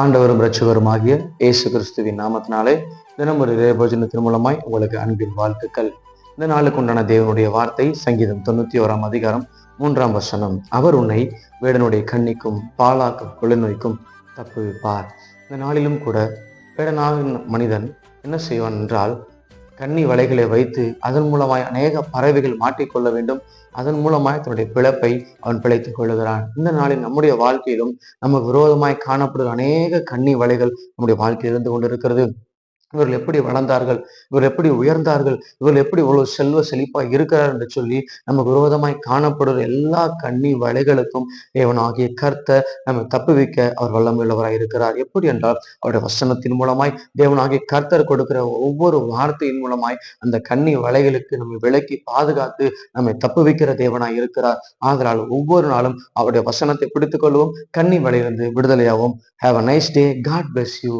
ஆண்டவரும் இரட்சகரும் இயேசு கிறிஸ்துவின் நாமத்தினாலே தினம் ஒரு இறைபோஜனத்தின் மூலமாய் உங்களுக்கு அன்பின் வாழ்த்துக்கள். இந்த நாளுக்கு உண்டான தேவனுடைய வார்த்தை சங்கீதம் தொண்ணூத்தி ஓராம் அதிகாரம் மூன்றாம் வசனம். அவர் உன்னை வேடனுடைய கண்ணிக்கும் பாலாக்கும் குளிர்நோய்க்கும் தப்புவிப்பார். இந்த நாளிலும் கூட வேடனாக மனிதன் என்ன செய்வான் என்றால் கன்னி வலைகளை வைத்து அதன் மூலமாய் அநேக பறவைகள் மாட்டிக்கொள்ள வேண்டும். அதன் மூலமாய் தன்னுடைய பிழப்பை அவன் பிழைத்துக் கொள்ளுகிறான். இந்த நாளில் நம்முடைய வாழ்க்கையிலும் நமக்கு விரோதமாய் காணப்படுகிற அநேக கன்னி வலைகள் நம்முடைய வாழ்க்கையில் இருந்து கொண்டிருக்கிறது. இவர்கள் எப்படி வளர்ந்தார்கள் இவர் எப்படி உயர்ந்தார்கள் இவர்கள் எப்படி இவ்வளவு செல்வ செழிப்பா இருக்கிறார் என்று சொல்லி நமக்கு விரோதமாய் காணப்படுகிற எல்லா கண்ணி வலைகளுக்கும் தேவன் ஆகிய கர்த்த நம்ம தப்பு வைக்க அவர் வல்லமையுள்ளவராய் இருக்கிறார். எப்படி என்றால் அவருடைய வசனத்தின் மூலமாய் தேவனாகிய கர்த்தர் கொடுக்கிற ஒவ்வொரு வார்த்தையின் மூலமாய் அந்த கண்ணி வலைகளுக்கு நம்ம விலக்கி பாதுகாத்து நம்மை தப்பு வைக்கிற தேவனாய் இருக்கிறார். ஆதலால் ஒவ்வொரு நாளும் அவருடைய வசனத்தை பிடித்துக் கொள்வோம் கன்னி வலையிலிருந்து விடுதலையாகவும் have a nice day God bless you